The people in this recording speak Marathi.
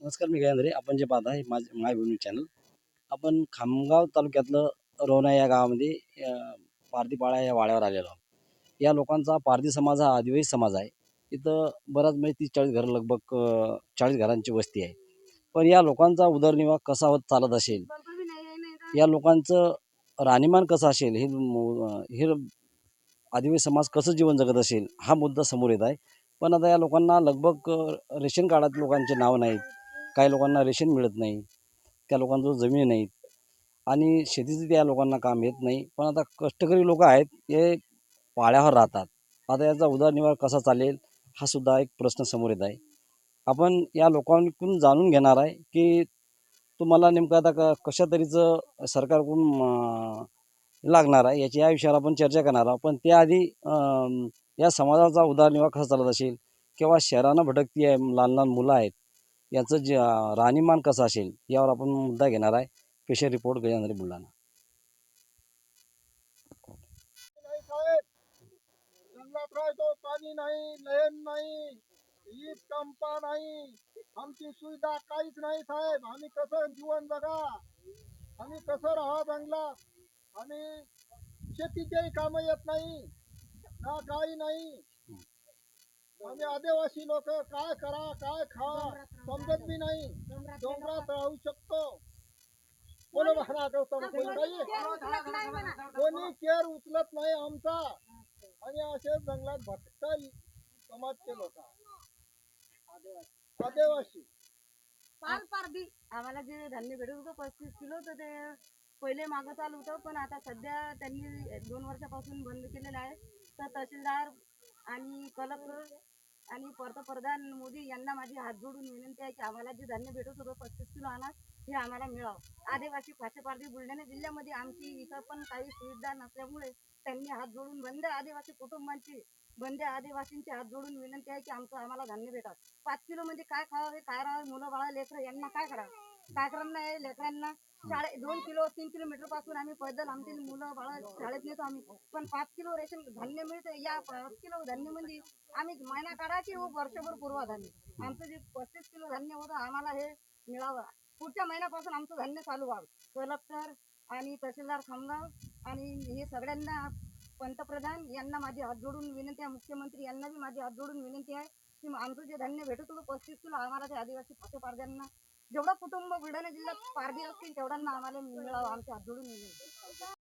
नमस्कार मी गजेंद्रे आपण जे पाहता हे माझ माय भूमी चॅनल. आपण खामगाव तालुक्यातलं रोना या गावामध्ये पारधीपाळा या वाड्यावर आलेलो आहोत. या लोकांचा पारधी समाज हा आदिवासी समाज आहे. इथं बराच म्हणजे तीस चाळीस घरं लगभग चाळीस घरांची वस्ती आहे. पण या लोकांचा उदरनिर्वाह कसा होत चालत असेल? या लोकांचं राहणीमान कसं असेल? हे हे आदिवासी समाज कसं जीवन जगत असेल? हा मुद्दा समोर येत आहे. पण आता या लोकांना लगभग रेशन कार्डात लोकांचे नाव नाहीत. काही लोकांना रेशन मिळत नाही त्या लोकांजवळ जमीन नाहीत आणि शेतीचं त्या लोकांना काम येत नाही. पण आता कष्टकरी लोक आहेत हे पाळ्यावर राहतात. आता याचा उदारनिर्वाह कसा चालेल हा सुद्धा एक प्रश्न समोर येत आहे. आपण या लोकांकडून जाणून घेणार आहे की तुम्हाला नेमकं आता क कशा तऱ्हेचं सरकारकडून लागणार आहे याची या विषयावर आपण चर्चा करणार आहोत. पण त्याआधी या समाजाचा उदारनिर्वाह कसा चालत असेल किंवा शहरांना भटकती आहे लहान लहान मुलं आहेत याचं जे राहणीमान कसं असेल यावर आपण मुद्दा घेणार आहे स्पेशल रिपोर्ट गजानंदरी बुलढाणा जंगलात राहतो पाणी नाही लयन नाही वीज कंपा नाही आमची सुविधा काहीच नाही साहेब आम्ही कसं जीवन जगा आम्ही कसं राहा जंगलात आम्ही शेतीचेही कामं येत नाही ना काही नाही आम्ही आदिवासी लोक काय करा काय खा समजत बी नाही. डोंगरात राहू शकतो. कोणी कोणी केअर उचलत नाही आमचा. आणि असे जंगलात भटकल समाजचे लोक आदिवासी. पाल पारधी. आम्हाला जे धान्य भेटत होतं पस्तीस किलो तर ते. पहिले मागं चालू होतं पण आता सध्या त्यांनी दोन वर्षापासून बंद केलेलं आहे. तर तहसीलदार आणि कलेक्टर आणि पंतप्रधान मोदी यांना माझी हात जोडून विनंती आहे की आम्हाला जे धान्य भेटत होतं पस्तीस किलो आणा हे आम्हाला मिळावं. आदिवासी पारधी बुलढाणा जिल्ह्यामध्ये आमची इथं पण काही सुविधा नसल्यामुळे त्यांनी हात जोडून बंद आदिवासी कुटुंबांची बंदे आदिवासींची हात जोडून विनंती आहे की आमचं आम्हाला धान्य भेटावं. पाच किलो म्हणजे काय खावं हे काय राहावं? मुलं बाळा लेकरं यांना काय करावं? काय आहे लेकरांना शाळे दोन किलो तीन किलोमीटरपासून आम्ही पैदल आमची मुलं बाळा शाळेत नेतो आम्ही. पण पाच किलो रेशन धान्य मिळतं या पाच किलो धान्य म्हणजे आम्ही महिना काढायची वर्षभर पूर्वा धान्य आमचं जे पस्तीस किलो धान्य होतं आम्हाला हे मिळावं. पुढच्या महिन्यापासून आमचं धान्य चालू व्हावं. कलेक्टर आणि तहसीलदार खामगाव आणि हे सगळ्यांना पंतप्रधान यांना माझी हात जोडून विनंती आहे. मुख्यमंत्री यांना बी माझी हात जोडून विनंती आहे की आमचं जे धान्य भेटत होतं पस्तीस किलो आम्हाला ते आदिवासी पाठोपारध्यांना जेवढं कुटुंब बुलढाणा जिल्ह्यात पारधी असतील तेवढ्यांना आम्हाला मिळावं आमच्या हात जोडून